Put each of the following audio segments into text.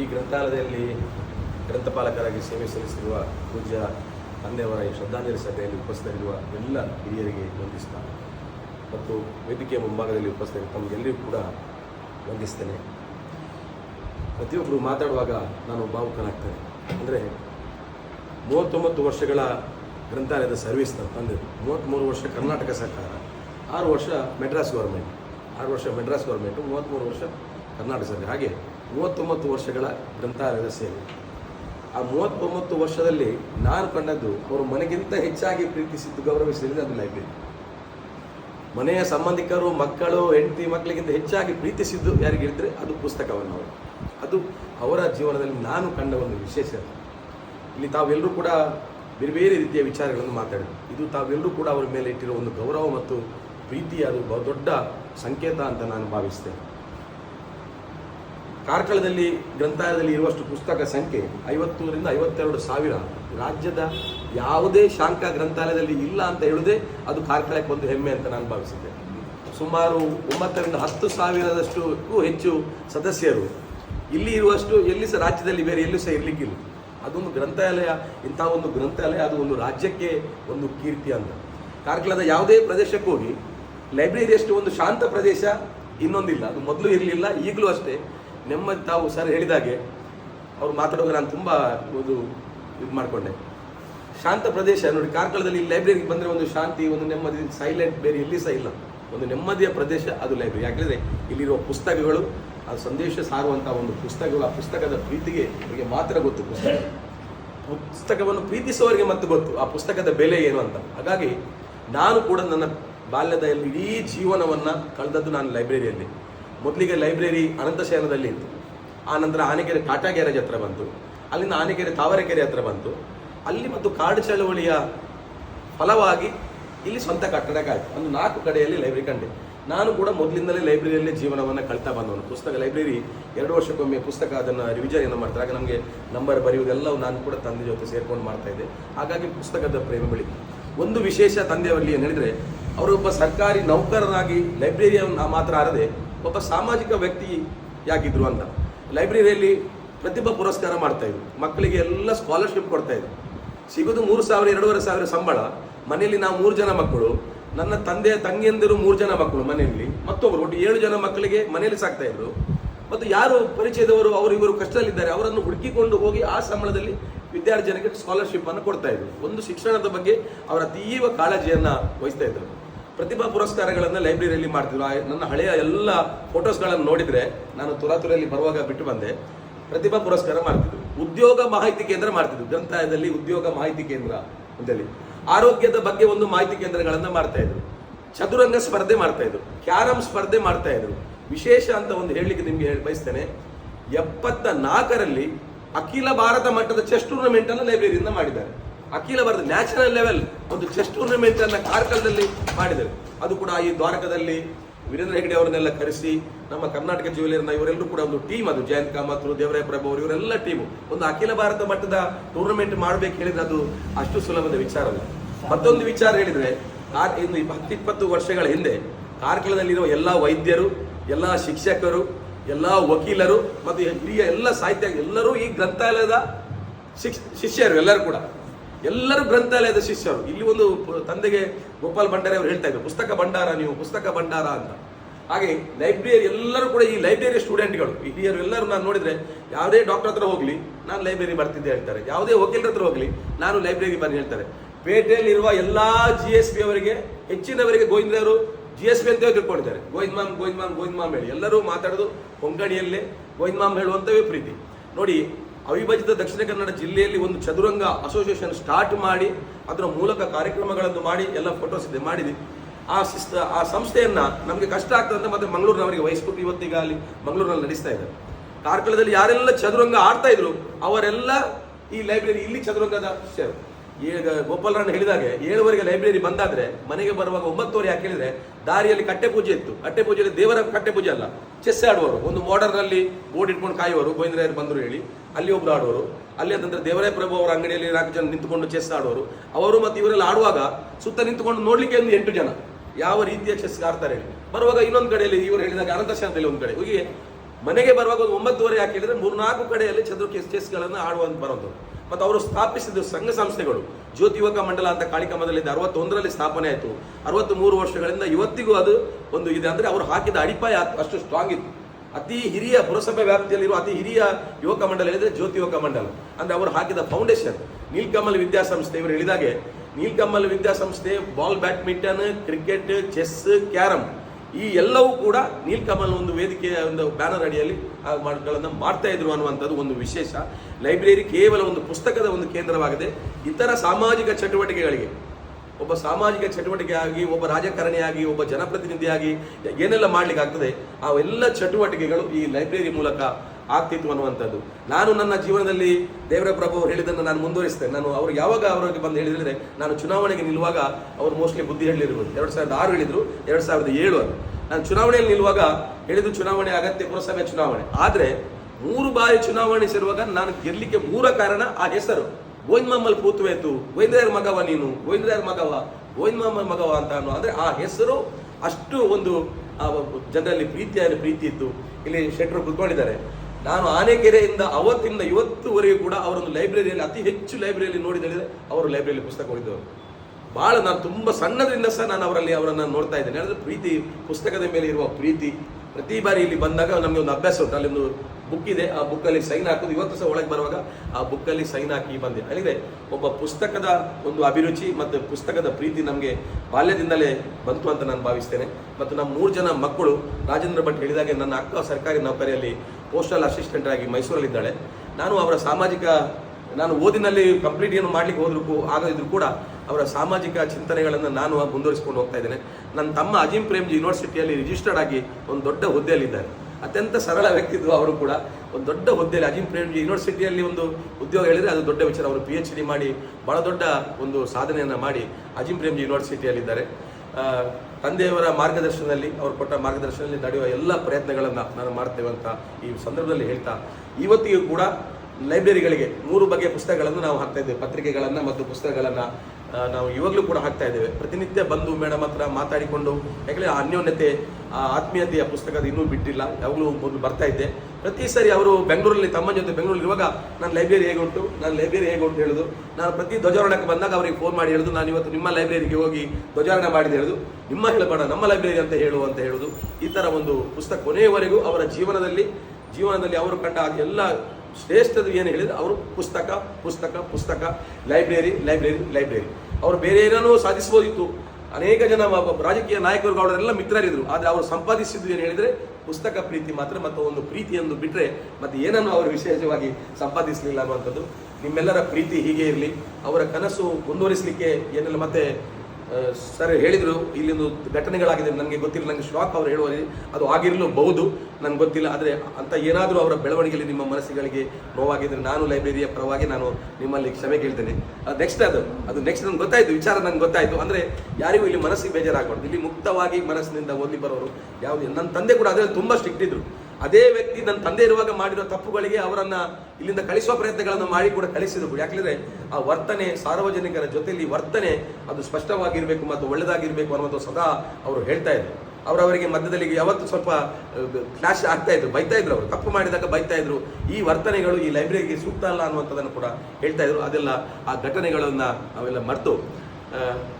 ಈ ಗ್ರಂಥಾಲಯದಲ್ಲಿ ಗ್ರಂಥಪಾಲಕರಾಗಿ ಸೇವೆ ಸಲ್ಲಿಸಿರುವ ಪೂಜ್ಯ ತಂದೆಯವರ ಈ ಶ್ರದ್ಧಾಂಜಲಿ ಸಭೆಯಲ್ಲಿ ಉಪಸ್ಥಿತರಿರುವ ಎಲ್ಲ ಹಿರಿಯರಿಗೆ ವಂದಿಸ್ತಾನೆ ಮತ್ತು ವೇದಿಕೆಯ ಮುಂಭಾಗದಲ್ಲಿ ಉಪಸ್ಥಿತರು ತಮಗೆಲ್ಲರಿಗೂ ಕೂಡ ವಂದಿಸ್ತೇನೆ. ಪ್ರತಿಯೊಬ್ಬರು ಮಾತಾಡುವಾಗ ನಾನು ಭಾವುಕನಾಗ್ತೇನೆ. ಅಂದರೆ ಮೂವತ್ತೊಂಬತ್ತು ವರ್ಷಗಳ ಗ್ರಂಥಾಲಯದ ಸರ್ವಿಸ್ ತಂದೆ ಮೂವತ್ತ್ಮೂರು ವರ್ಷ ಕರ್ನಾಟಕ ಸರ್ಕಾರ, ಆರು ವರ್ಷ ಮೆಡ್ರಾಸ್ ಗೌರ್ಮೆಂಟ್, ಆರು ವರ್ಷ ಮೆಡ್ರಾಸ್ ಗೌರ್ಮೆಂಟು, ಮೂವತ್ತ್ಮೂರು ವರ್ಷ ಕರ್ನಾಟಕ ಸರ್ಕಾರ. ಹಾಗೆ ಮೂವತ್ತೊಂಬತ್ತು ವರ್ಷಗಳ ಗ್ರಂಥಾಲಯದ ಸೇವೆ. ಆ ಮೂವತ್ತೊಂಬತ್ತು ವರ್ಷದಲ್ಲಿ ನಾನು ಕಂಡದ್ದು ಅವರು ಮನೆಗಿಂತ ಹೆಚ್ಚಾಗಿ ಪ್ರೀತಿಸಿದ್ದು ಗೌರವಿಸಿದ್ದು ಅದು ಲೈಬ್ರರಿ. ಮನೆಯ ಸಂಬಂಧಿಕರು, ಮಕ್ಕಳು, ಹೆಂಡತಿ ಮಕ್ಕಳಿಗಿಂತ ಹೆಚ್ಚಾಗಿ ಪ್ರೀತಿಸಿದ್ದು ಯಾರಿಗಿದ್ರೆ ಅದು ಪುಸ್ತಕವನ್ನು ಅವರು. ಅದು ಅವರ ಜೀವನದಲ್ಲಿ ನಾನು ಕಂಡ ಒಂದು ವಿಶೇಷ ಇಲ್ಲಿ ತಾವೆಲ್ಲರೂ ಕೂಡ ಬೇರೆ ಬೇರೆ ರೀತಿಯ ವಿಚಾರಗಳನ್ನು ಮಾತಾಡಿದ್ರು. ಇದು ತಾವೆಲ್ಲರೂ ಕೂಡ ಅವರ ಮೇಲೆ ಇಟ್ಟಿರೋ ಒಂದು ಗೌರವ ಮತ್ತು ಪ್ರೀತಿಯ ಅದು ಬಹು ದೊಡ್ಡ ಸಂಕೇತ ಅಂತ ನಾನು ಭಾವಿಸ್ತೇನೆ. ಕಾರ್ಕಳದಲ್ಲಿ, ಗ್ರಂಥಾಲಯದಲ್ಲಿ ಇರುವಷ್ಟು ಪುಸ್ತಕ ಸಂಖ್ಯೆ ಐವತ್ತೂರಿಂದ ಐವತ್ತೆರಡು ಸಾವಿರ. ರಾಜ್ಯದ ಯಾವುದೇ ಶಾಂಕ ಗ್ರಂಥಾಲಯದಲ್ಲಿ ಇಲ್ಲ ಅಂತ ಹೇಳುದೇ ಅದು ಕಾರ್ಕಳಕ್ಕೆ ಒಂದು ಹೆಮ್ಮೆ ಅಂತ ನಾನು ಭಾವಿಸಿದ್ದೆ ಸುಮಾರು ಒಂಬತ್ತರಿಂದ ಹತ್ತು ಸಾವಿರದಷ್ಟುಕ್ಕೂ ಹೆಚ್ಚು ಸದಸ್ಯರು ಇಲ್ಲಿ ಇರುವಷ್ಟು, ಎಲ್ಲಿ ಸಹ ರಾಜ್ಯದಲ್ಲಿ ಬೇರೆ ಎಲ್ಲೂ ಸಹ ಇರಲಿಕ್ಕಿಲ್ಲ. ಅದೊಂದು ಗ್ರಂಥಾಲಯ, ಇಂಥ ಒಂದು ಗ್ರಂಥಾಲಯ, ಅದು ಒಂದು ರಾಜ್ಯಕ್ಕೆ ಒಂದು ಕೀರ್ತಿ ಅಂತ. ಕಾರ್ಕಳದ ಯಾವುದೇ ಪ್ರದೇಶಕ್ಕೆ ಹೋಗಿ, ಲೈಬ್ರರಿಯಷ್ಟು ಒಂದು ಶಾಂತ ಪ್ರದೇಶ ಇನ್ನೊಂದಿಲ್ಲ. ಅದು ಮೊದಲು ಇರಲಿಲ್ಲ, ಈಗಲೂ ಅಷ್ಟೇ. ನೆಮ್ಮದಿ ತಾವು ಸರ್ ಹೇಳಿದಾಗೆ ಅವ್ರು ಮಾತಾಡುವಾಗ ನಾನು ತುಂಬ ಒಂದು ಇದು ಮಾಡಿಕೊಂಡೆ. ಶಾಂತ ಪ್ರದೇಶ, ನೋಡಿ ಕಾರ್ಕಳದಲ್ಲಿ ಲೈಬ್ರರಿಗೆ ಬಂದರೆ ಒಂದು ಶಾಂತಿ, ಒಂದು ನೆಮ್ಮದಿ ಸೈಲೆಂಟ್ ಬೇರೆ ಎಲ್ಲಿ ಸಹ ಇಲ್ಲ. ಒಂದು ನೆಮ್ಮದಿಯ ಪ್ರದೇಶ, ಅದು ಲೈಬ್ರರಿ ಯಾಕಂದರೆ ಇಲ್ಲಿರುವ ಪುಸ್ತಕಗಳು, ಆ ಸಂದೇಶ ಸಾರುವಂಥ ಒಂದು ಪುಸ್ತಕಗಳು, ಆ ಪುಸ್ತಕದ ಪ್ರೀತಿಗೆ ಅವರಿಗೆ ಮಾತ್ರ ಗೊತ್ತು ಪುಸ್ತಕ. ಪುಸ್ತಕವನ್ನು ಪ್ರೀತಿಸುವವರಿಗೆ ಮತ್ತೆ ಗೊತ್ತು, ಆ ಪುಸ್ತಕದ ಬೆಲೆ ಏನು ಅಂತ. ಹಾಗಾಗಿ ನಾನು ಕೂಡ ನನ್ನ ಬಾಲ್ಯದಲ್ಲಿ ಇಡೀ ಜೀವನವನ್ನು ಕಳೆದದ್ದು ನಾನು ಲೈಬ್ರರಿಯಲ್ಲಿ ಮೊದಲಿಗೆ ಲೈಬ್ರರಿ ಅನಂತಶಯನದಲ್ಲಿ ಇತ್ತು. ಆ ನಂತರ ಆನೆಕೆರೆ ಟಾಟಾ ಗ್ಯಾರೇಜ್ ಹತ್ರ ಬಂತು. ಅಲ್ಲಿಂದ ಆನೆಕೆರೆ, ತಾವರೆಕೆರೆ ಹತ್ರ ಬಂತು. ಅಲ್ಲಿ ಮತ್ತು ಕಾಡು ಚಳವಳಿಯ ಫಲವಾಗಿ ಇಲ್ಲಿ ಸ್ವಂತ ಕಟ್ಟಡಕ್ಕಾಯ್ತು ಒಂದು ನಾಲ್ಕು ಕಡೆಯಲ್ಲಿ ಲೈಬ್ರರಿ ಕಂಡೆ. ನಾನು ಕೂಡ ಮೊದಲಿಂದಲೇ ಲೈಬ್ರರಿಯಲ್ಲೇ ಜೀವನವನ್ನು ಕಳ್ತಾ ಬಂದವನು. ಪುಸ್ತಕ ಲೈಬ್ರರಿ ಎರಡು ವರ್ಷಕ್ಕೊಮ್ಮೆ ಪುಸ್ತಕ ಅದನ್ನು ರಿವಿಜನ್ ಮಾಡ್ತಾರೆ. ಆಗ ನಮಗೆ ನಂಬರ್ ಬರೆಯುವುದೆಲ್ಲವೂ ನಾನು ಕೂಡ ತಂದೆ ಜೊತೆ ಸೇರ್ಕೊಂಡು ಮಾಡ್ತಾ ಇದ್ದೆ. ಹಾಗಾಗಿ ಪುಸ್ತಕದ ಪ್ರೇಮ ಬೆಳೀತು. ಒಂದು ವಿಶೇಷ ತಂದೆಯವರಲ್ಲಿ ಏನು ಹೇಳಿದರೆ, ಅವರೊಬ್ಬ ಸರ್ಕಾರಿ ನೌಕರರಾಗಿ ಲೈಬ್ರರಿಯನ್ನು ಮಾತ್ರ ಅರದೆ ಒಬ್ಬ ಸಾಮಾಜಿಕ ವ್ಯಕ್ತಿ ಯಾಕಿದ್ರು ಅಂತ. ಲೈಬ್ರರಿಯಲ್ಲಿ ಪ್ರತಿಭಾ ಪುರಸ್ಕಾರ ಮಾಡ್ತಾ ಇದ್ರು. ಮಕ್ಕಳಿಗೆ ಎಲ್ಲ ಸ್ಕಾಲರ್ಶಿಪ್ ಕೊಡ್ತಾ ಇದ್ರು. ಸಿಗೋದು ಮೂರು ಸಾವಿರ, ಎರಡೂವರೆ ಸಾವಿರ ಸಂಬಳ. ಮನೆಯಲ್ಲಿ ನಾವು ಮೂರು ಜನ ಮಕ್ಕಳು. ನನ್ನ ತಂದೆ, ತಂಗಿಯಂದಿರು ಮೂರು ಜನ ಮಕ್ಕಳು ಮನೆಯಲ್ಲಿ. ಮತ್ತೊಬ್ಬರು ಒಟ್ಟು ಏಳು ಜನ ಮಕ್ಕಳಿಗೆ ಮನೆಯಲ್ಲಿ ಸಾಕ್ತಾ ಇದ್ರು. ಮತ್ತು ಯಾರು ಪರಿಚಯದವರು, ಅವರು ಇವರು ಕಷ್ಟದಲ್ಲಿದ್ದಾರೆ, ಅವರನ್ನು ಹುಡುಕಿಕೊಂಡು ಹೋಗಿ ಆ ಸಂಬಳದಲ್ಲಿ ವಿದ್ಯಾರ್ಥಿಗಳಿಗೆ ಸ್ಕಾಲರ್ಶಿಪ್ ಅನ್ನು ಕೊಡ್ತಾ ಇದ್ರು. ಒಂದು ಶಿಕ್ಷಣದ ಬಗ್ಗೆ ಅವರ ಅತೀವ ಕಾಳಜಿಯನ್ನು ವಹಿಸ್ತಾ ಇದ್ರು. ಪ್ರತಿಭಾ ಪುರಸ್ಕಾರಗಳನ್ನು ಲೈಬ್ರರಿಯಲ್ಲಿ ಮಾಡ್ತಿದ್ರು. ನನ್ನ ಹಳೆಯ ಎಲ್ಲ ಫೋಟೋಸ್ಗಳನ್ನು ನೋಡಿದ್ರೆ ನಾನು ತುರಾತುರಲ್ಲಿ ಬರುವಾಗ ಬಿಟ್ಟು ಬಂದೆ. ಪ್ರತಿಭಾ ಪುರಸ್ಕಾರ ಮಾಡ್ತಿದ್ರು. ಉದ್ಯೋಗ ಮಾಹಿತಿ ಕೇಂದ್ರ ಮಾಡ್ತಿದ್ರು. ಗ್ರಂಥಾಲಯದಲ್ಲಿ ಉದ್ಯೋಗ ಮಾಹಿತಿ ಕೇಂದ್ರ ಅಂತೇಳಿ ಆರೋಗ್ಯದ ಬಗ್ಗೆ ಒಂದು ಮಾಹಿತಿ ಕೇಂದ್ರಗಳನ್ನ ಮಾಡ್ತಾ ಇದ್ರು. ಚದುರಂಗ ಸ್ಪರ್ಧೆ ಮಾಡ್ತಾ ಇದ್ರು. ಕ್ಯಾರಂ ಸ್ಪರ್ಧೆ ಮಾಡ್ತಾ ಇದ್ರು. ವಿಶೇಷ ಅಂತ ಒಂದು ಹೇಳಲಿಕ್ಕೆ ನಿಮ್ಗೆ ಹೇಳಿ ಬಯಸ್ತೇನೆ. ಎಪ್ಪತ್ತ ನಾಲ್ಕರಲ್ಲಿ ಅಖಿಲ ಭಾರತ ಮಟ್ಟದ ಚೆಸ್ ಟೂರ್ನಮೆಂಟ್ ಅನ್ನು ಲೈಬ್ರರಿಯಿಂದ ಮಾಡಿದ್ದಾರೆ. ಅಖಿಲ ಭಾರತ ನ್ಯಾಷನಲ್ ಲೆವೆಲ್ ಒಂದು ಚೆಸ್ ಟೂರ್ನಮೆಂಟ್ ಅನ್ನ ಕಾರ್ಕಳದಲ್ಲಿ ಮಾಡಿದರು. ಅದು ಕೂಡ ಈ ದ್ವಾರಕದಲ್ಲಿ ವೀರೇಂದ್ರ ಹೆಗಡೆ ಅವರನ್ನೆಲ್ಲ ಕರೆಸಿ, ನಮ್ಮ ಕರ್ನಾಟಕ ಜ್ಯುವೆಲರ್ನ ಇವರೆಲ್ಲರೂ ಕೂಡ ಒಂದು ಟೀಮ್ ಅದು. ಜಯಂತ್ ಕಾಮತ್ ದೇವರಾಯ ಪ್ರಭು ಅವರು, ಇವರೆಲ್ಲ ಟೀಮು ಒಂದು ಅಖಿಲ ಭಾರತ ಮಟ್ಟದ ಟೂರ್ನಮೆಂಟ್ ಮಾಡಬೇಕು ಹೇಳಿದ್ರೆ ಅದು ಅಷ್ಟು ಸುಲಭದ ವಿಚಾರ ಅಲ್ಲ. ಮತ್ತೊಂದು ವಿಚಾರ ಹೇಳಿದ್ರೆ, ಕಾರ್ ಇನ್ನು ಹತ್ತಿಪ್ಪತ್ತು ವರ್ಷಗಳ ಹಿಂದೆ ಕಾರ್ಕಳದಲ್ಲಿರುವ ಎಲ್ಲ ವೈದ್ಯರು, ಎಲ್ಲ ಶಿಕ್ಷಕರು, ಎಲ್ಲ ವಕೀಲರು ಮತ್ತು ಹಿರಿಯ ಎಲ್ಲ ಸಾಹಿತ್ಯ ಎಲ್ಲರೂ ಈ ಗ್ರಂಥಾಲಯದ ಶಿಕ್ಷ, ಶಿಷ್ಯರು ಎಲ್ಲರೂ ಕೂಡ ಎಲ್ಲರೂ ಗ್ರಂಥಾಲಯದ ಶಿಷ್ಯರು. ಇಲ್ಲಿ ಒಂದು ತಂದೆಗೆ ಗೋಪಾಲ್ ಭಂಡಾರಿ ಅವರು ಹೇಳ್ತಾ ಇದ್ದಾರೆ ಪುಸ್ತಕ ಭಂಡಾರ ನೀವು, ಪುಸ್ತಕ ಭಂಡಾರ ಅಂತ. ಹಾಗೆ ಲೈಬ್ರರಿ ಎಲ್ಲರೂ ಕೂಡ ಈ ಲೈಬ್ರರಿ ಸ್ಟೂಡೆಂಟ್ಗಳು, ಹಿರಿಯರು ಎಲ್ಲರೂ ನಾನು ನೋಡಿದ್ರೆ ಯಾವುದೇ ಡಾಕ್ಟರ್ ಹತ್ರ ಹೋಗ್ಲಿ, ನಾನು ಲೈಬ್ರರಿ ಬರ್ತಿದ್ದೆ ಹೇಳ್ತಾರೆ. ಯಾವುದೇ ವಕೀಲರ ಹತ್ರ ಹೋಗ್ಲಿ, ನಾನು ಲೈಬ್ರರಿ ಬನ್ನಿ ಹೇಳ್ತಾರೆ. ಪೇಟೆಯಲ್ಲಿರುವ ಎಲ್ಲ ಜಿ ಎಸ್ ಪಿ ಅವರಿಗೆ, ಹೆಚ್ಚಿನವರಿಗೆ ಗೋವಿಂದ್ರ ಅವರು ಜಿ ಎಸ್ ಪಿ ಅಂತ ತಿಳ್ಕೊಂಡಿದ್ದಾರೆ. Govind ma'am Govind ma'am Govind ma'am ಹೇಳಿ ಎಲ್ಲರೂ ಮಾತಾಡೋದು ಕೊಂಕಣಿಯಲ್ಲೇ ಗೋವಿಂದ್ ಮಾಮ್ ಹೇಳುವಂಥವೇ ಪ್ರೀತಿ. ನೋಡಿ ಅವಿಭಜಿತ ದಕ್ಷಿಣ ಕನ್ನಡ ಜಿಲ್ಲೆಯಲ್ಲಿ ಒಂದು ಚದುರಂಗ ಅಸೋಸಿಯೇಷನ್ ಸ್ಟಾರ್ಟ್ ಮಾಡಿ, ಅದರ ಮೂಲಕ ಕಾರ್ಯಕ್ರಮಗಳನ್ನು ಮಾಡಿ, ಎಲ್ಲ ಫೋಟೋಸ್ ಇದೆ ಮಾಡಿದೆ ಆ ಸಿಸ್ಟ ಆ ಸಂಸ್ಥೆಯನ್ನ ನಮಗೆ ಕಷ್ಟ ಆಗ್ತದಂತ ಮತ್ತೆ ಮಂಗಳೂರಿನವರಿಗೆ ವಹಿಸ್ಬಿಟ್ಟು ಇವತ್ತೀಗ ಅಲ್ಲಿ ಮಂಗಳೂರಿನಲ್ಲಿ ನಡೆಸ್ತಾ ಇದ್ದಾರೆ. ಕಾರ್ಕಳದಲ್ಲಿ ಯಾರೆಲ್ಲ ಚದುರಂಗ ಆಡ್ತಾ ಇದ್ರು, ಅವರೆಲ್ಲ ಈ ಲೈಬ್ರರಿ ಇಲ್ಲಿ ಚದುರಂಗದ ಶಿಷ್ಯರು ಈಗ ಗೋಪಾಲರನ್ನ ಹೇಳಿದಾಗೆ, ಏಳುವರೆಗೆ ಲೈಬ್ರರಿ ಬಂದಾದ್ರೆ, ಮನೆಗೆ ಬರುವಾಗ ಒಂಬತ್ತುವರೆ ಯಾಕೆ ಹೇಳಿದ್ರೆ, ದಾರಿಯಲ್ಲಿ ಕಟ್ಟೆ ಪೂಜೆ ಇತ್ತು. ಕಟ್ಟೆ ಪೂಜೆಯಲ್ಲಿ ದೇವರ ಕಟ್ಟೆ ಪೂಜೆ ಅಲ್ಲ, ಚೆಸ್ ಆಡುವರು. ಒಂದು modern ನಲ್ಲಿ ಬೋರ್ಡ್ ಇಟ್ಕೊಂಡು ಕಾಯುವರು, ಗೋವಿಂದರಾಯರು ಬಂದರು ಹೇಳಿ. ಅಲ್ಲಿ ಒಬ್ರು ಆಡುವರು. ಅಲ್ಲಿ ಅದಂತರ ದೇವರಾಯ ಪ್ರಭು ಅವರ ಅಂಗಡಿಯಲ್ಲಿ ನಾಲ್ಕು ಜನ ನಿಂತುಕೊಂಡು ಚೆಸ್ ಆಡುವರು. ಅವರು ಮತ್ತು ಇವರೆಲ್ಲ ಆಡುವಾಗ ಸುತ್ತ ನಿಂತುಕೊಂಡು ನೋಡ್ಲಿಕ್ಕೆ ಒಂದು ಎಂಟು ಜನ. ಯಾವ ರೀತಿಯ ಚೆಸ್ ಆಡ್ತಾರೆ ಹೇಳಿ. ಬರುವಾಗ ಇನ್ನೊಂದು ಕಡೆಯಲ್ಲಿ ಇವರು ಹೇಳಿದಾಗ ಅನಂತಶಾಂತದಲ್ಲಿ ಒಂದು ಕಡೆ. ಹೋಗಿ ಮನೆಗೆ ಬರುವಾಗ ಒಂದು ಒಂಬತ್ತುವರೆ ಯಾಕೆ ಹೇಳಿದ್ರೆ, ಮೂರ್ನಾಲ್ಕು ಕಡೆಯಲ್ಲಿ ಚದುರ ಚೆಸ್ಗಳನ್ನು ಆಡುವಂತ ಬರೋದು. ಮತ್ತು ಅವರು ಸ್ಥಾಪಿಸಿದ ಸಂಘ ಸಂಸ್ಥೆಗಳು. ಜ್ಯೋತಿ ಯುವಕ ಮಂಡಲ ಅಂತ ಕಾಳಿಕಮ್ಮದಲ್ಲಿ ಅರವತ್ತೊಂದರಲ್ಲಿ ಸ್ಥಾಪನೆ ಆಯಿತು. ಅರವತ್ತ್ ಮೂರು ವರ್ಷಗಳಿಂದ ಇವತ್ತಿಗೂ ಅದು ಒಂದು ಇದೆ. ಅಂದರೆ ಅವರು ಹಾಕಿದ ಅಡಿಪಾಯ ಅಷ್ಟು ಸ್ಟ್ರಾಂಗ್ ಇತ್ತು. ಅತಿ ಹಿರಿಯ ಪುರಸಭೆ ವ್ಯಾಪ್ತಿಯಲ್ಲಿರುವ ಅತಿ ಹಿರಿಯ ಯುವಕ ಮಂಡಲ ಹೇಳಿದರೆ ಜ್ಯೋತಿ ಯುವಕ ಮಂಡಲ. ಅಂದರೆ ಅವರು ಹಾಕಿದ ಫೌಂಡೇಶನ್ ನೀಲ್ಕಮಲ್ ವಿದ್ಯಾಸಂಸ್ಥೆ ಇವರು ಹೇಳಿದಾಗೆ. ನೀಲ್ಕಮಲ್ ವಿದ್ಯಾಸಂಸ್ಥೆ ball badminton cricket chess carrom ಈ ಎಲ್ಲವೂ ಕೂಡ ನೀಲ್ಕಮಲ್ ಒಂದು ವೇದಿಕೆಯ ಒಂದು ಬ್ಯಾನರ್ ಅಡಿಯಲ್ಲಿ, ಆ, ಮಾಡ್ಗಳನ್ನ ಮಾಡ್ತಾ ಇದ್ರು ಅನ್ನುವಂಥದ್ದು ಒಂದು ವಿಶೇಷ. ಲೈಬ್ರರಿ ಕೇವಲ ಒಂದು ಪುಸ್ತಕದ ಒಂದು ಕೇಂದ್ರವಾಗಿದೆ ಇತರ ಸಾಮಾಜಿಕ ಚಟುವಟಿಕೆಗಳಿಗೆ, ಒಬ್ಬ ಸಾಮಾಜಿಕ ಚಟುವಟಿಕೆಯಾಗಿ, ಒಬ್ಬ ರಾಜಕಾರಣಿಯಾಗಿ, ಒಬ್ಬ ಜನಪ್ರತಿನಿಧಿಯಾಗಿ ಏನೆಲ್ಲ ಮಾಡ್ಲಿಕ್ಕೆ ಆಗ್ತದೆ ಆ ಎಲ್ಲ ಚಟುವಟಿಕೆಗಳು ಈ ಲೈಬ್ರರಿ ಮೂಲಕ ಆಗ್ತಿತ್ತು ಅನ್ನುವಂಥದ್ದು. ನಾನು ನನ್ನ ಜೀವನದಲ್ಲಿ ದೇವರ ಪ್ರಭು ಹೇಳಿದ್ದನ್ನು ನಾನು ಮುಂದುವರಿಸ್ತೇನೆ. ನಾನು ಅವರು ಯಾವಾಗ ಅವರಿಗೆ ಬಂದು ಹೇಳಿದ್ರೆ ನಾನು ಚುನಾವಣೆಗೆ ನಿಲ್ಲುವಾಗ ಅವರು ಮೋಸ್ಟ್ಲಿ ಬುದ್ಧಿ ಹೇಳಿರ್ಬೋದು. ಎರಡು ಸಾವಿರದ ಆರು ಹೇಳಿದ್ರು, ಎರಡು ಸಾವಿರದ ಏಳು ಅದು. ನಾನು ಚುನಾವಣೆಯಲ್ಲಿ ನಿಲ್ಲುವಾಗ ಹೇಳಿದ್ದು ಚುನಾವಣೆ ಅಗತ್ಯ, ಪುರಸಭೆ ಚುನಾವಣೆ. ಆದರೆ ಮೂರು ಬಾರಿ ಚುನಾವಣೆ ಸೇರುವಾಗ ನಾನು ಗೆಲ್ಲಲಿಕ್ಕೆ ಮೂಲ ಕಾರಣ ಆ ಹೆಸರು. ಗೋವಿಂದ ಮಮ್ಮಲ್ ಪೂತ್ವೇತು ಗೋವಿಂದರ ಮಗವ ನೀನು? ಗೋವಿಂದರ ಮಗವ? ಗೋವಿಂದ ಮಮ್ಮಲ್ ಮಗವ ಅಂತ ಅನ್ನೋ, ಅಂದರೆ ಆ ಹೆಸರು ಅಷ್ಟು ಒಂದು ಜನರಲ್ಲಿ ಪ್ರೀತಿಯ ಪ್ರೀತಿ ಇತ್ತು. ಇಲ್ಲಿ ಶೆಟ್ರು ಕುತ್ಕೊಂಡಿದ್ದಾರೆ. ನಾನು ಆನೆಕೆರೆಯಿಂದ ಅವತ್ತಿಂದ ಇವತ್ತುವರೆಗೂ ಕೂಡ ಅವರೊಂದು ಲೈಬ್ರರಿಯಲ್ಲಿ, ಅತಿ ಹೆಚ್ಚು ಲೈಬ್ರರಿಯಲ್ಲಿ ನೋಡಿದರೆ ಅವರು ಲೈಬ್ರರಿಯಲ್ಲಿ ಪುಸ್ತಕ ಓದಿದವರು. ಬಹಳ ನಾನು ತುಂಬ ಸಣ್ಣದರಿಂದ ಸಹ ನಾನು ಅವರಲ್ಲಿ ಅವರನ್ನು ನೋಡ್ತಾ ಇದ್ದೇನೆ. ಅಂದರೆ ಪ್ರೀತಿ, ಪುಸ್ತಕದ ಮೇಲೆ ಇರುವ ಪ್ರೀತಿ, ಪ್ರತಿ ಬಾರಿ ಇಲ್ಲಿ ಬಂದಾಗ ನಮಗೆ ಒಂದು ಅಭ್ಯಾಸ ಉಂಟು. ಅಲ್ಲಿ ಒಂದು ಬುಕ್ ಇದೆ, ಆ ಬುಕ್ಕಲ್ಲಿ ಸೈನ್ ಹಾಕೋದು. ಇವತ್ತು ಸಹ ಒಳಗೆ ಬರುವಾಗ ಆ ಬುಕ್ಕಲ್ಲಿ ಸೈನ್ ಹಾಕಿ ಬಂದೆ. ಅಲ್ಲಿದೆ, ಒಬ್ಬ ಪುಸ್ತಕದ ಒಂದು ಅಭಿರುಚಿ ಮತ್ತು ಪುಸ್ತಕದ ಪ್ರೀತಿ ನಮಗೆ ಬಾಲ್ಯದಿಂದಲೇ ಬಂತು ಅಂತ ನಾನು ಭಾವಿಸ್ತೇನೆ. ಮತ್ತು ನಮ್ಮ ಮೂರು ಜನ ಮಕ್ಕಳು, ರಾಜೇಂದ್ರ ಭಟ್ ಹೇಳಿದಾಗೆ ನನ್ನ ಅಕ್ಕ ಸರ್ಕಾರಿ ನೌಕರಿಯಲ್ಲಿ ಪೋಸ್ಟಲ್ ಅಸಿಸ್ಟೆಂಟ್ ಆಗಿ ಮೈಸೂರಲ್ಲಿದ್ದಾಳೆ. ನಾನು ಅವರ ಸಾಮಾಜಿಕ, ನಾನು ಓದಿನಲ್ಲಿ ಕಂಪ್ಲೀಟ್ ಏನು ಮಾಡ್ಲಿಕ್ಕೆ ಹೋದ್ರು ಆಗದಿದ್ರು ಕೂಡ ಅವರ ಸಾಮಾಜಿಕ ಚಿಂತನೆಗಳನ್ನು ನಾನು ಮುಂದುವರಿಸಿಕೊಂಡು ಹೋಗ್ತಾ ಇದ್ದೇನೆ. ನನ್ನ ತಮ್ಮ ಅಜಿಂ ಪ್ರೇಮ್ಜಿ ಯೂನಿವರ್ಸಿಟಿಯಲ್ಲಿ ರಿಜಿಸ್ಟರ್ಡ್ ಆಗಿ ಒಂದು ದೊಡ್ಡ ಹುದ್ದೆಯಲ್ಲಿದ್ದಾರೆ. ಅತ್ಯಂತ ಸರಳ ವ್ಯಕ್ತಿತ್ವ ಅವರು ಕೂಡ. ಒಂದು ದೊಡ್ಡ ಹುದ್ದೆಯಲ್ಲಿ ಅಜಿಂ ಪ್ರೇಮ್ಜಿ ಯೂನಿವರ್ಸಿಟಿಯಲ್ಲಿ ಒಂದು ಉದ್ಯೋಗ ಹೇಳಿದರೆ ಅದು ದೊಡ್ಡ ವಿಚಾರ. ಅವರು ಪಿ ಎಚ್ ಡಿ ಮಾಡಿ ಭಾಳ ದೊಡ್ಡ ಒಂದು ಸಾಧನೆಯನ್ನು ಮಾಡಿ ಅಜಿಂ ಪ್ರೇಮ್ಜಿ ಯೂನಿವರ್ಸಿಟಿಯಲ್ಲಿದ್ದಾರೆ. ತಂದೆಯವರ ಮಾರ್ಗದರ್ಶನದಲ್ಲಿ, ಅವರು ಕೊಟ್ಟ ಮಾರ್ಗದರ್ಶನದಲ್ಲಿ ನಡೆಯುವ ಎಲ್ಲ ಪ್ರಯತ್ನಗಳನ್ನು ನಾನು ಮಾಡ್ತೇವೆ ಅಂತ ಈ ಸಂದರ್ಭದಲ್ಲಿ ಹೇಳ್ತಾ. ಇವತ್ತಿಗೂ ಕೂಡ ಲೈಬ್ರರಿಗಳಿಗೆ ಮೂರು ಬಗೆಯ ಪುಸ್ತಕಗಳನ್ನು ನಾವು ಹಾಕ್ತಾ ಇದ್ದೇವೆ. ಪತ್ರಿಕೆಗಳನ್ನು ಮತ್ತು ಪುಸ್ತಕಗಳನ್ನು ನಾವು ಇವಾಗಲೂ ಕೂಡ ಹಾಕ್ತಾ ಇದ್ದೇವೆ. ಪ್ರತಿನಿತ್ಯ ಬಂದು ಮೇಡಮ್ ಹತ್ರ ಮಾತಾಡಿಕೊಂಡು, ಯಾಕಂದರೆ ಆ ಅನ್ಯೋನ್ಯತೆ, ಆ ಆತ್ಮೀಯತೆಯ ಪುಸ್ತಕದ ಇನ್ನೂ ಬಿಟ್ಟಿಲ್ಲ. ಯಾವಾಗಲೂ ಮೊದಲು ಬರ್ತಾ ಇದ್ದೆ. ಪ್ರತಿ ಸಾರಿ ಅವರು ಬೆಂಗಳೂರಲ್ಲಿ, ತಮ್ಮ ಜೊತೆ ಬೆಂಗಳೂರಲ್ಲಿ ಇವಾಗ ನಾನು ಲೈಬ್ರರಿ ಹೇಗೆ ಉಂಟು, ನಾನು ಲೈಬ್ರರಿ ಹೇಗೆ ಉಂಟು ಹೇಳುದು. ನಾನು ಪ್ರತಿ ಧ್ವಜಾರೋಹಣಕ್ಕೆ ಬಂದಾಗ ಅವರಿಗೆ ಫೋನ್ ಮಾಡಿ ಹೇಳುದು. ನಾನು ಇವತ್ತು ನಿಮ್ಮ ಲೈಬ್ರರಿಗೆ ಹೋಗಿ ಧ್ವಜಾರೋಹಣ ಮಾಡಿದೆ ಹೇಳೋದು. ನಿಮ್ಮ ಹೇಳಬೇಡ, ನಮ್ಮ ಲೈಬ್ರರಿ ಅಂತ ಹೇಳು ಅಂತ ಹೇಳೋದು. ಈ ಥರ ಒಂದು ಪುಸ್ತಕ ಕೊನೆಯವರೆಗೂ ಅವರ ಜೀವನದಲ್ಲಿ ಜೀವನದಲ್ಲಿ ಅವರು ಕಂಡ ಎಲ್ಲ ಶ್ರೇಷ್ಠದು ಏನು ಹೇಳಿದ್ರೆ ಅವರು ಪುಸ್ತಕ ಪುಸ್ತಕ ಪುಸ್ತಕ, ಲೈಬ್ರರಿ ಲೈಬ್ರರಿ ಲೈಬ್ರರಿ. ಅವರು ಬೇರೆ ಏನೋ ಸಾಧಿಸ್ಬೋದಿತ್ತು ಅನೇಕ ಜನ ರಾಜಕೀಯ ನಾಯಕರು ಅವರೆಲ್ಲ ಮಿತ್ರರಿದ್ರು ಆದರೆ ಅವರು ಸಂಪಾದಿಸಿದ್ದು ಏನು ಹೇಳಿದರೆ ಪುಸ್ತಕ ಪ್ರೀತಿ ಮಾತ್ರ ಮತ್ತು ಒಂದು ಪ್ರೀತಿಯನ್ನು ಬಿಟ್ಟರೆ ಮತ್ತೆ ಏನನ್ನು ಅವರು ವಿಶೇಷವಾಗಿ ಸಂಪಾದಿಸಲಿಲ್ಲ ಅನ್ನುವಂಥದ್ದು. ನಿಮ್ಮೆಲ್ಲರ ಪ್ರೀತಿ ಹೀಗೆ ಇರಲಿ. ಅವರ ಕನಸು ಮುಂದುವರಿಸಲಿಕ್ಕೆ ಏನೆಲ್ಲ ಮತ್ತೆ ಸರ್ ಹೇಳಿದರು, ಇಲ್ಲಿಂದು ಘಟನೆಗಳಾಗಿದೆ, ನನಗೆ ಗೊತ್ತಿಲ್ಲ ನನಗೆ ಶಾಕ್ ಅವರು ಹೇಳುವಲ್ಲಿ. ಅದು ಆಗಿರಲೂಬಹುದು ನನಗೆ ಗೊತ್ತಿಲ್ಲ. ಆದರೆ ಅಂತ ಏನಾದರೂ ಅವರ ಬೆಳವಣಿಗೆಯಲ್ಲಿ ನಿಮ್ಮ ಮನಸ್ಸುಗಳಿಗೆ ನೋವಾಗಿದ್ದರೆ ನಾನು ಲೈಬ್ರರಿಯ ಪರವಾಗಿ ನಾನು ನಿಮ್ಮಲ್ಲಿ ಕ್ಷಮೆ ಕೇಳ್ತೇನೆ. ನೆಕ್ಸ್ಟ್ ಅದು. ಅದು ನೆಕ್ಸ್ಟ್ ನನಗೆ ಗೊತ್ತಾಯಿತು, ವಿಚಾರ ನನಗೆ ಗೊತ್ತಾಯಿತು. ಅಂದರೆ ಯಾರಿಗೂ ಇಲ್ಲಿ ಮನಸ್ಸಿಗೆ ಬೇಜಾರಾಗಬಾರ್ದು. ಇಲ್ಲಿ ಮುಕ್ತವಾಗಿ ಮನಸ್ಸಿನಿಂದ ಓದಿ ಬರೋರು ಯಾವುದೇ ನನ್ನ ತಂದೆ ಕೂಡ ಅದರಲ್ಲಿ ತುಂಬ ಸ್ಟ್ರಿಕ್ಟ್ ಇದ್ರು. ಅದೇ ವ್ಯಕ್ತಿ ನನ್ನ ತಂದೆ ಇರುವಾಗ ಮಾಡಿರೋ ತಪ್ಪುಗಳಿಗೆ ಅವರನ್ನ ಇಲ್ಲಿಂದ ಕಳಿಸುವ ಪ್ರಯತ್ನಗಳನ್ನು ಮಾಡಿ ಕೂಡ ಕಳಿಸಿದ್ರು ಯಾಕಂದ್ರೆ ಆ ವರ್ತನೆ ಸಾರ್ವಜನಿಕರ ಜೊತೆಯಲ್ಲಿ ವರ್ತನೆ, ಅದು ಸ್ಪಷ್ಟವಾಗಿರಬೇಕು ಮತ್ತು ಒಳ್ಳೇದಾಗಿರ್ಬೇಕು ಅನ್ನೋದು ಸದಾ ಅವರು ಹೇಳ್ತಾ ಇದ್ರು. ಅವರವರಿಗೆ ಮಧ್ಯದಲ್ಲಿ ಯಾವತ್ತು ಸ್ವಲ್ಪ ಕ್ಲಾಶ್ ಆಗ್ತಾ ಇದ್ರು, ಬೈತಾ ಇದ್ರು ಅವರು. ತಪ್ಪು ಮಾಡಿದಾಗ ಬೈತಾ ಇದ್ರು. ಈ ವರ್ತನೆಗಳು ಈ ಲೈಬ್ರರಿಗೆ ಸೂಕ್ತ ಅಲ್ಲ ಅನ್ನುವಂಥದ್ದನ್ನು ಕೂಡ ಹೇಳ್ತಾ ಇದ್ರು. ಅದೆಲ್ಲ ಆ ಘಟನೆಗಳನ್ನು ಅವೆಲ್ಲ ಮರೆತು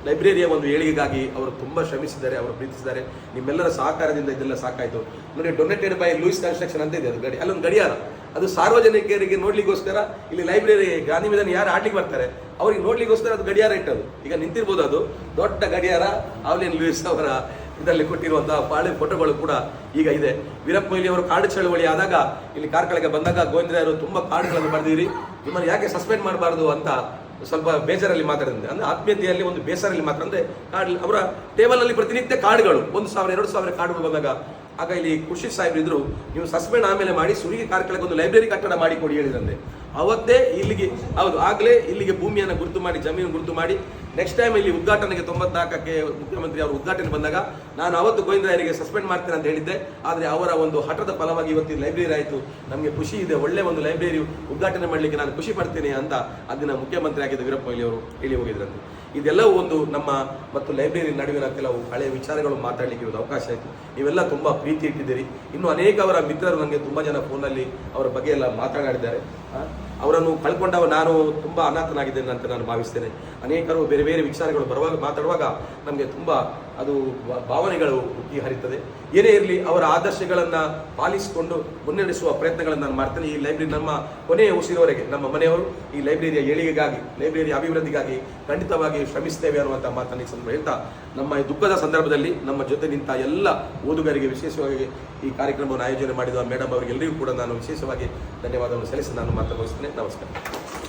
ಲೈಬ್ರರಿಯ ಒಂದು ಏಳಿಗೆಗಾಗಿ ಅವರು ತುಂಬ ಶ್ರಮಿಸಿದ್ದಾರೆ, ಅವರು ಪ್ರೀತಿಸಿದ್ದಾರೆ. ನಿಮ್ಮೆಲ್ಲರ ಸಹಕಾರದಿಂದ ಇದೆಲ್ಲ ಸಾಕಾಯಿತು. ನೋಡಿ ಡೊನೇಟೆಡ್ ಬೈ ಲೂಯಿಸ್ ಕನ್ಸ್ಟ್ರಕ್ಷನ್ ಅಂತ ಇದೆ, ಅದು ಗಡಿ, ಅಲ್ಲೊಂದು ಗಡಿಯಾರ. ಅದು ಸಾರ್ವಜನಿಕರಿಗೆ ನೋಡ್ಲಿಕ್ಕೋಸ್ಕರ ಇಲ್ಲಿ ಲೈಬ್ರರಿ ಗಾಂಧಿ ಮೈದಾನ ಯಾರು ಆಡ್ಲಿಕ್ಕೆ ಬರ್ತಾರೆ? ಅವ್ರಿಗೆ ನೋಡ್ಲಿಕ್ಕೋಸ್ಕರ ಅದು ಗಡಿಯಾರ ಇಟ್ಟದು. ಈಗ ನಿಂತಿರ್ಬೋದು ಅದು. ದೊಡ್ಡ ಗಡಿಯಾರ, ಆವ್ಲಿನ್ ಲೂಯಿಸ್ ಅವರ ಇದರಲ್ಲಿ ಕೊಟ್ಟಿರುವಂತಹ ಪಾಳೆ ಫೋಟೋಗಳು ಕೂಡ ಈಗ ಇದೆ. ವೀರಪ್ಪ ಮೊಯ್ಲಿ ಅವರು ಕಾರ್ಡ್ ಚಳವಳಿ ಆದಾಗ, ಇಲ್ಲಿ ಕಾರ್ಕಳಕ್ಕೆ ಬಂದಾಗ ಗೋವಿಂದರಾಯರು ತುಂಬಾ ಕಾರ್ಡ್ಗಳನ್ನು ಬರೆದಿರಿ ನಿಮ್ಮನ್ನು ಯಾಕೆ ಸಸ್ಪೆಂಡ್ ಮಾಡಬಾರ್ದು ಅಂತ ಸ್ವಲ್ಪ ಬೇಜಾರಲ್ಲಿ ಮಾತಾಡಿದ್ರೆ ಅಂದ್ರೆ ಆತ್ಮೀಯತೆಯಲ್ಲಿ ಒಂದು ಬೇಸರಲ್ಲಿ ಮಾತ್ರ. ಅಂದ್ರೆ ಕಾರ್ಡ್ ಅವರ ಟೇಬಲ್ ಅಲ್ಲಿ ಪ್ರತಿನಿತ್ಯ ಕಾರ್ಡ್ಗಳು ಒಂದು ಸಾವಿರ, ಎರಡು ಸಾವಿರ ಕಾರ್ಡ್ಗಳು ಬಂದಾಗ ಆಗ ಇಲ್ಲಿ ಖುಷಿ ಸಾಹೇಬ್ರು ಇದ್ರು, ನೀವು ಸಸ್ಪೆಂಡ್ ಆಮೇಲೆ ಮಾಡಿ, ಸುರಿಗೆ ಕಾರ್ಕಳಕ್ಕೆ ಒಂದು ಲೈಬ್ರರಿ ಕಟ್ಟಡ ಮಾಡಿ ಕೊಡಿ ಹೇಳಿದಂತೆ ಅವತ್ತೇ ಇಲ್ಲಿಗೆ, ಹೌದು, ಆಗ್ಲೇ ಇಲ್ಲಿಗೆ ಭೂಮಿಯನ್ನು ಗುರುತು ಮಾಡಿ, ಜಮೀನು ಗುರುತು ಮಾಡಿ ನೆಕ್ಸ್ಟ್ ಟೈಮ್ ಇಲ್ಲಿ ಉದ್ಘಾಟನೆಗೆ ತೊಂಬತ್ನಾಲ್ಕಕ್ಕೆ ಮುಖ್ಯಮಂತ್ರಿ ಅವರು ಉದ್ಘಾಟನೆ ಬಂದಾಗ ನಾನು ಅವತ್ತು ಗೋವಿಂದರಾಯರಿಗೆ ಸಸ್ಪೆಂಡ್ ಮಾಡ್ತೇನೆ ಅಂತ ಹೇಳಿದ್ದೆ. ಆದರೆ ಅವರ ಒಂದು ಹಠದ ಫಲವಾಗಿ ಇವತ್ತಿನ ಲೈಬ್ರರಿ ಆಯಿತು. ನಮಗೆ ಖುಷಿ ಇದೆ, ಒಳ್ಳೆ ಒಂದು ಲೈಬ್ರರಿ ಉದ್ಘಾಟನೆ ಮಾಡಲಿಕ್ಕೆ ನಾನು ಖುಷಿ ಪಡ್ತೇನೆ ಅಂತ ಅದನ್ನ ಮುಖ್ಯಮಂತ್ರಿ ಆಗಿದ್ದ ವೀರಪ್ಪ ಮೊಯ್ಲಿ ಅವರು ಹೇಳಿ ಹೋಗಿದ್ರಂತೆ. ಇದೆಲ್ಲವೂ ಒಂದು ನಮ್ಮ ಮತ್ತು ಲೈಬ್ರರಿ ನಡುವಿನ ಕೆಲವು ಹಳೆಯ ವಿಚಾರಗಳು ಮಾತಾಡಲಿಕ್ಕೆ ಒಂದು ಅವಕಾಶ ಆಯಿತು. ನೀವೆಲ್ಲ ತುಂಬ ಪ್ರೀತಿ ಇಟ್ಟಿದ್ದೀರಿ. ಇನ್ನು ಅನೇಕ ಅವರ ಮಿತ್ರರು ನನಗೆ ತುಂಬ ಜನ ಫೋನಲ್ಲಿ ಅವರ ಬಗ್ಗೆ ಎಲ್ಲ ಮಾತನಾಡಿದ್ದಾರೆ. ಅವರನ್ನು ಕಳ್ಕೊಂಡವ ನಾನು ತುಂಬ ಅನಾಥನಾಗಿದ್ದೇನೆ ಅಂತ ನಾನು ಭಾವಿಸ್ತೇನೆ. ಅನೇಕರು ಬೇರೆ ಬೇರೆ ವಿಚಾರಗಳು ಬರುವಾಗ ಮಾತಾಡುವಾಗ ನಮಗೆ ತುಂಬ ಅದು ಭಾವನೆಗಳು ಹುಟ್ಟಿ ಹರಿತದೆ. ಏನೇ ಇರಲಿ, ಅವರ ಆದರ್ಶಗಳನ್ನು ಪಾಲಿಸಿಕೊಂಡು ಮುನ್ನಡೆಸುವ ಪ್ರಯತ್ನಗಳನ್ನು ನಾನು ಮಾಡ್ತೇನೆ. ಈ ಲೈಬ್ರರಿ ನಮ್ಮ ಕೊನೆಯ ಉಸಿರುವರೆಗೆ ನಮ್ಮ ಮನೆಯವರು ಈ ಲೈಬ್ರರಿಯ ಏಳಿಗೆಗಾಗಿ, ಲೈಬ್ರರಿಯ ಅಭಿವೃದ್ಧಿಗಾಗಿ ಖಂಡಿತವಾಗಿ ಶ್ರಮಿಸ್ತೇವೆ ಅನ್ನುವಂಥ ಮಾತನ್ನು ಸಂದರ್ಭ ಹೇಳ್ತಾ, ನಮ್ಮ ಈ ದುಃಖದ ಸಂದರ್ಭದಲ್ಲಿ ನಮ್ಮ ಜೊತೆ ನಿಂತ ಎಲ್ಲ ಓದುಗರಿಗೆ ವಿಶೇಷವಾಗಿ ಈ ಕಾರ್ಯಕ್ರಮವನ್ನು ಆಯೋಜನೆ ಮಾಡಿದ ಮೇಡಮ್ ಅವರಿಗೆಲ್ಲರಿಗೂ ಕೂಡ ನಾನು ವಿಶೇಷವಾಗಿ ಧನ್ಯವಾದವನ್ನು ಸಲ್ಲಿಸಿ ನಾನು ಮಾತನಾಡಿಸ್ತೇನೆ ನಮಸ್ಕಾರ.